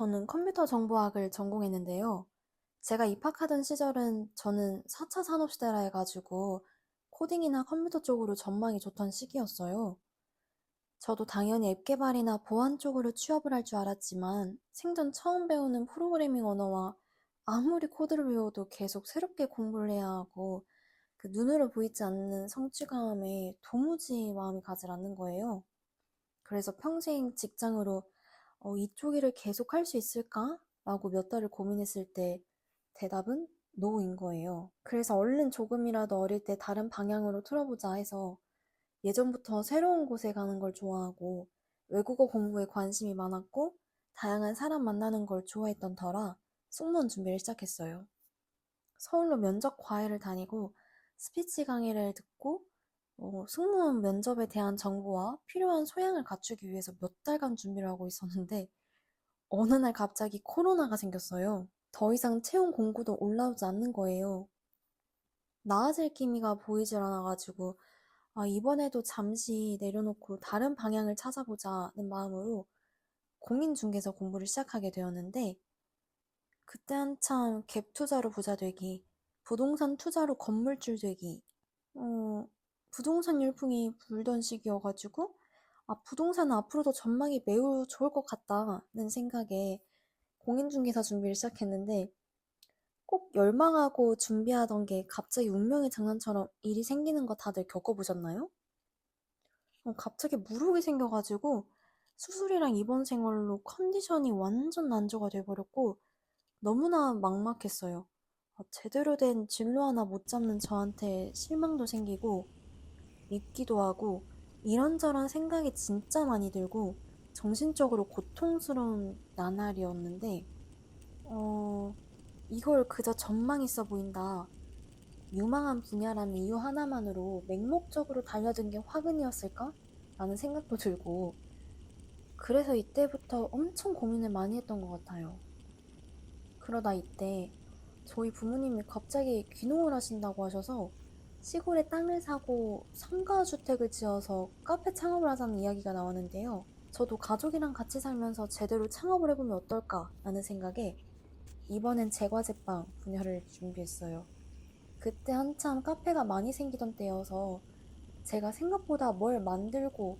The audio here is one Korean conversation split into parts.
저는 컴퓨터 정보학을 전공했는데요. 제가 입학하던 시절은 저는 4차 산업시대라 해가지고 코딩이나 컴퓨터 쪽으로 전망이 좋던 시기였어요. 저도 당연히 앱 개발이나 보안 쪽으로 취업을 할 줄 알았지만 생전 처음 배우는 프로그래밍 언어와 아무리 코드를 배워도 계속 새롭게 공부를 해야 하고 그 눈으로 보이지 않는 성취감에 도무지 마음이 가지 않는 거예요. 그래서 평생 직장으로 어, 이쪽 일을 계속 할 수 있을까? 라고 몇 달을 고민했을 때 대답은 노인 거예요. 그래서 얼른 조금이라도 어릴 때 다른 방향으로 틀어보자 해서 예전부터 새로운 곳에 가는 걸 좋아하고 외국어 공부에 관심이 많았고 다양한 사람 만나는 걸 좋아했던 터라 승무원 준비를 시작했어요. 서울로 면접 과외를 다니고 스피치 강의를 듣고 어, 승무원 면접에 대한 정보와 필요한 소양을 갖추기 위해서 몇 달간 준비를 하고 있었는데 어느 날 갑자기 코로나가 생겼어요. 더 이상 채용 공고도 올라오지 않는 거예요. 나아질 기미가 보이질 않아가지고 아, 이번에도 잠시 내려놓고 다른 방향을 찾아보자는 마음으로 공인중개사 공부를 시작하게 되었는데 그때 한참 갭 투자로 부자 되기, 부동산 투자로 건물주 되기, 어, 부동산 열풍이 불던 시기여가지고 아, 부동산은 앞으로도 전망이 매우 좋을 것 같다는 생각에 공인중개사 준비를 시작했는데 꼭 열망하고 준비하던 게 갑자기 운명의 장난처럼 일이 생기는 거 다들 겪어보셨나요? 어, 갑자기 무르게 생겨가지고 수술이랑 입원 생활로 컨디션이 완전 난조가 돼버렸고 너무나 막막했어요. 어, 제대로 된 진로 하나 못 잡는 저한테 실망도 생기고 밉기도 하고 이런저런 생각이 진짜 많이 들고 정신적으로 고통스러운 나날이었는데 어 이걸 그저 전망 있어 보인다. 유망한 분야라는 이유 하나만으로 맹목적으로 달려든 게 화근이었을까? 라는 생각도 들고 그래서 이때부터 엄청 고민을 많이 했던 것 같아요. 그러다 이때 저희 부모님이 갑자기 귀농을 하신다고 하셔서 시골에 땅을 사고 상가주택을 지어서 카페 창업을 하자는 이야기가 나왔는데요. 저도 가족이랑 같이 살면서 제대로 창업을 해보면 어떨까라는 생각에 이번엔 제과제빵 분야를 준비했어요. 그때 한참 카페가 많이 생기던 때여서 제가 생각보다 뭘 만들고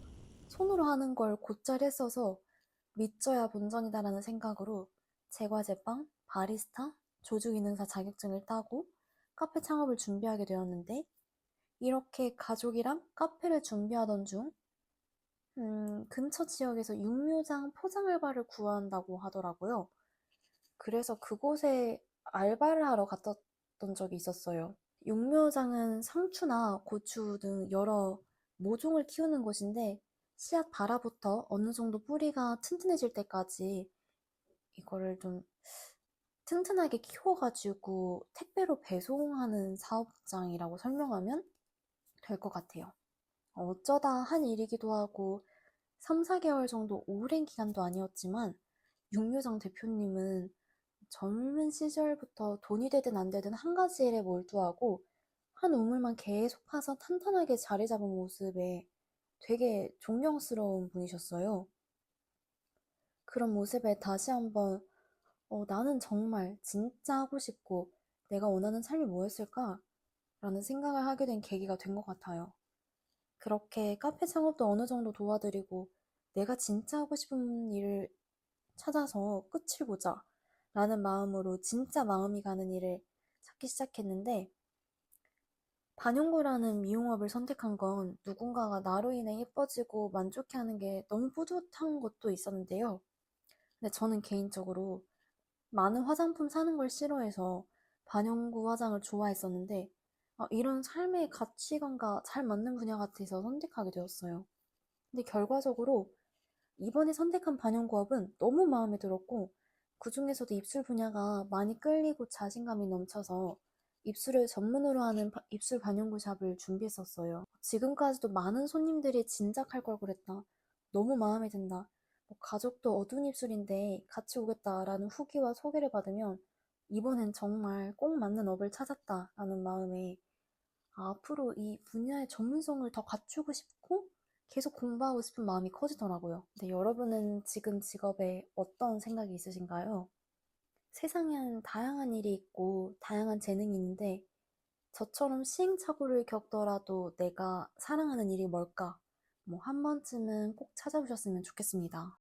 손으로 하는 걸 곧잘 했어서 믿져야 본전이다라는 생각으로 제과제빵, 바리스타, 조주기능사 자격증을 따고 카페 창업을 준비하게 되었는데 이렇게 가족이랑 카페를 준비하던 중 음, 근처 지역에서 육묘장 포장 알바를 구한다고 하더라고요. 그래서 그곳에 알바를 하러 갔던 적이 있었어요. 육묘장은 상추나 고추 등 여러 모종을 키우는 곳인데 씨앗 발화부터 어느 정도 뿌리가 튼튼해질 때까지 이거를 좀 튼튼하게 키워가지고 택배로 배송하는 사업장이라고 설명하면 될 것 같아요. 어쩌다 한 일이기도 하고 3, 4개월 정도 오랜 기간도 아니었지만 육묘장 대표님은 젊은 시절부터 돈이 되든 안 되든 한 가지 일에 몰두하고 한 우물만 계속 파서 탄탄하게 자리 잡은 모습에 되게 존경스러운 분이셨어요. 그런 모습에 다시 한번 어, 나는 정말 진짜 하고 싶고 내가 원하는 삶이 뭐였을까? 라는 생각을 하게 된 계기가 된 것 같아요. 그렇게 카페 창업도 어느 정도 도와드리고 내가 진짜 하고 싶은 일을 찾아서 끝을 보자 라는 마음으로 진짜 마음이 가는 일을 찾기 시작했는데 반영구라는 미용업을 선택한 건 누군가가 나로 인해 예뻐지고 만족해하는 게 너무 뿌듯한 것도 있었는데요. 근데 저는 개인적으로 많은 화장품 사는 걸 싫어해서 반영구 화장을 좋아했었는데 아, 이런 삶의 가치관과 잘 맞는 분야 같아서 선택하게 되었어요. 근데 결과적으로 이번에 선택한 반영구업은 너무 마음에 들었고 그 중에서도 입술 분야가 많이 끌리고 자신감이 넘쳐서 입술을 전문으로 하는 입술 반영구 샵을 준비했었어요. 지금까지도 많은 손님들이 진작할 걸 그랬다. 너무 마음에 든다. 뭐 가족도 어두운 입술인데 같이 오겠다라는 후기와 소개를 받으면 이번엔 정말 꼭 맞는 업을 찾았다라는 마음에 아, 앞으로 이 분야의 전문성을 더 갖추고 싶고 계속 공부하고 싶은 마음이 커지더라고요. 근데 여러분은 지금 직업에 어떤 생각이 있으신가요? 세상엔 다양한 일이 있고 다양한 재능이 있는데 저처럼 시행착오를 겪더라도 내가 사랑하는 일이 뭘까? 뭐 한 번쯤은 꼭 찾아보셨으면 좋겠습니다.